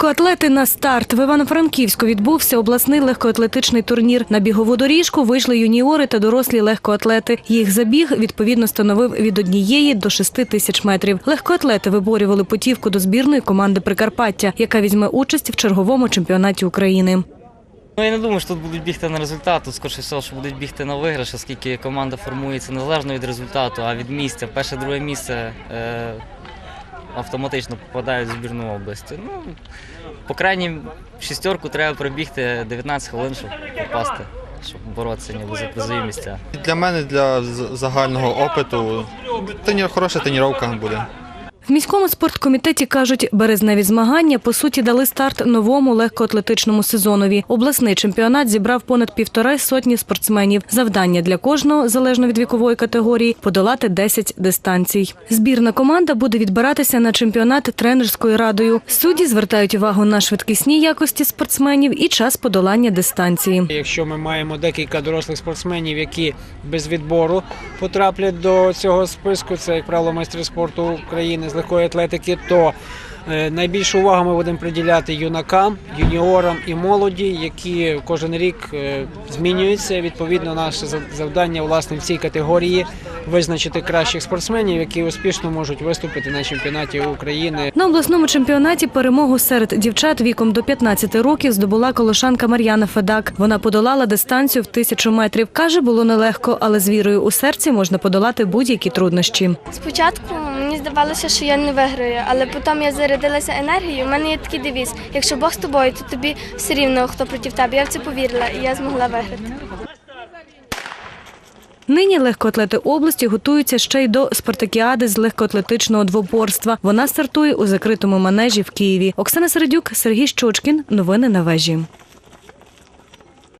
Легкоатлети на старт. В Івано-Франківську відбувся обласний легкоатлетичний турнір. На бігову доріжку вийшли юніори та дорослі легкоатлети. Їх забіг відповідно становив від однієї до шести тисяч метрів. Легкоатлети виборювали путівку до збірної команди Прикарпаття, яка візьме участь в черговому чемпіонаті України. Ну, я не думаю, що тут будуть бігти на результат. Тут скоріше всього, що будуть бігти на виграш, оскільки команда формується незалежно від результату, а від місця. Перше, друге місце е, автоматично попадають в збірну області. Ну, по крайній шістерку треба пробігти 19 хвилин, щоб попасти, щоб боротися ніби за призові місця. Для мене для загального опиту тренір, хороша тренування буде. Міському спорткомітеті кажуть, березневі змагання по суті дали старт новому легкоатлетичному сезонові. Обласний чемпіонат зібрав понад півтори сотні спортсменів. Завдання для кожного, залежно від вікової категорії, подолати 10 дистанцій. Збірна команда буде відбиратися на чемпіонат тренерською радою. Судді звертають увагу на швидкісні якості спортсменів і час подолання дистанції. Якщо ми маємо декілька дорослих спортсменів, які без відбору потраплять до цього списку, це як правило майстри спорту України легкої атлетики, то е, найбільшу увагу ми будемо приділяти юнакам, юніорам і молоді, які кожен рік е, змінюються. Відповідно, наше зав- завдання власне в цій категорії визначити кращих спортсменів, які успішно можуть виступити на чемпіонаті України На обласному чемпіонаті перемогу серед дівчат віком до 15 років здобула колошанка Мар'яна Федак. Вона подолала дистанцію в тисячу метрів. Каже, було нелегко, але з вірою у серці можна подолати будь-які труднощі. Спочатку здавалося, що я не виграю, але потім я зарядилася енергією. У мене є такий девіз: якщо Бог з тобою, то тобі все рівно хто проти тебе. Я в це повірила і я змогла виграти. Нині легкоатлети області готуються ще й до спартакіади з легкоатлетичного двоборства. Вона стартує у закритому манежі в Києві. Оксана Середюк, Сергій Щочкін. Новини на вежі.